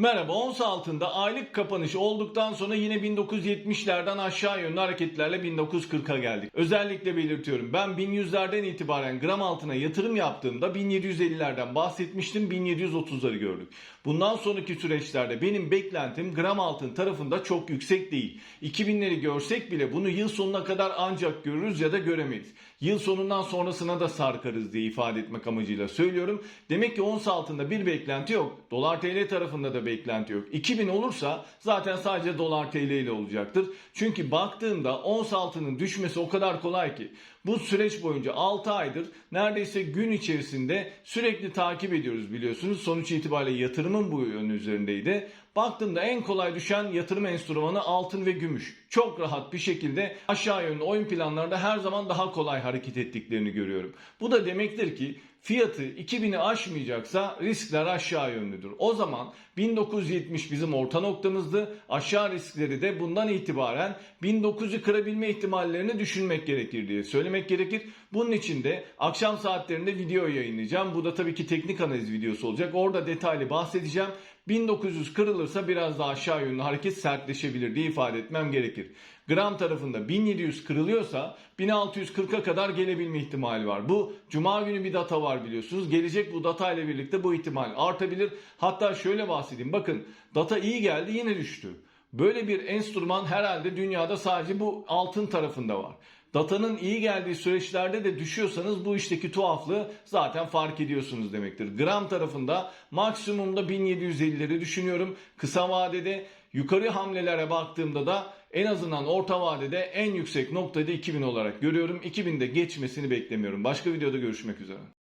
Merhaba ons altında aylık kapanış olduktan sonra yine 1970'lerden aşağı yönlü hareketlerle 1940'a geldik. Özellikle belirtiyorum ben 1100'lerden itibaren gram altına yatırım yaptığımda 1750'lerden bahsetmiştim 1730'ları gördük. Bundan sonraki süreçlerde benim beklentim gram altın tarafında çok yüksek değil. 2000'leri görsek bile bunu yıl sonuna kadar ancak görürüz ya da göremeyiz. Yıl sonundan sonrasına da sarkarız diye ifade etmek amacıyla söylüyorum. Demek ki ons altında bir beklenti yok. Dolar TL tarafında da beklenti yok. 2000 olursa zaten sadece dolar TL ile olacaktır. Çünkü baktığımda ons altının düşmesi o kadar kolay ki bu süreç boyunca 6 aydır neredeyse gün içerisinde sürekli takip ediyoruz biliyorsunuz. Sonuç itibariyle yatırımın bu yönü üzerindeydi. Baktığımda en kolay düşen yatırım enstrümanı altın ve gümüş. Çok rahat bir şekilde aşağı yönlü oyun planlarında her zaman daha kolay hareket ettiklerini görüyorum. Bu da demektir ki fiyatı 2000'i aşmayacaksa riskler aşağı yönlüdür. O zaman 1970 bizim orta noktamızdı. Aşağı riskleri de bundan itibaren 1900'ü kırabilme ihtimallerini düşünmek gerekir diye söylemek gerekir. Bunun için de akşam saatlerinde video yayınlayacağım. Bu da tabii ki teknik analiz videosu olacak. Orada detaylı bahsedeceğim. 1900 kırılırsa biraz daha aşağı yönlü hareket sertleşebilir diye ifade etmem gerekir. Gram tarafında 1700 kırılıyorsa 1640'a kadar gelebilme ihtimali var. Bu cuma günü bir data var biliyorsunuz. Gelecek bu data ile birlikte bu ihtimal artabilir. Hatta şöyle bahsedeyim. Bakın data iyi geldi yine düştü. Böyle bir enstrüman herhalde dünyada sadece bu altın tarafında var. Datanın iyi geldiği süreçlerde de düşüyorsanız bu işteki tuhaflığı zaten fark ediyorsunuz demektir. Gram tarafında maksimumda 1750'leri düşünüyorum. Kısa vadede yukarı hamlelere baktığımda da en azından orta vadede en yüksek noktada 2000 olarak görüyorum. 2000'de geçmesini beklemiyorum. Başka videoda görüşmek üzere.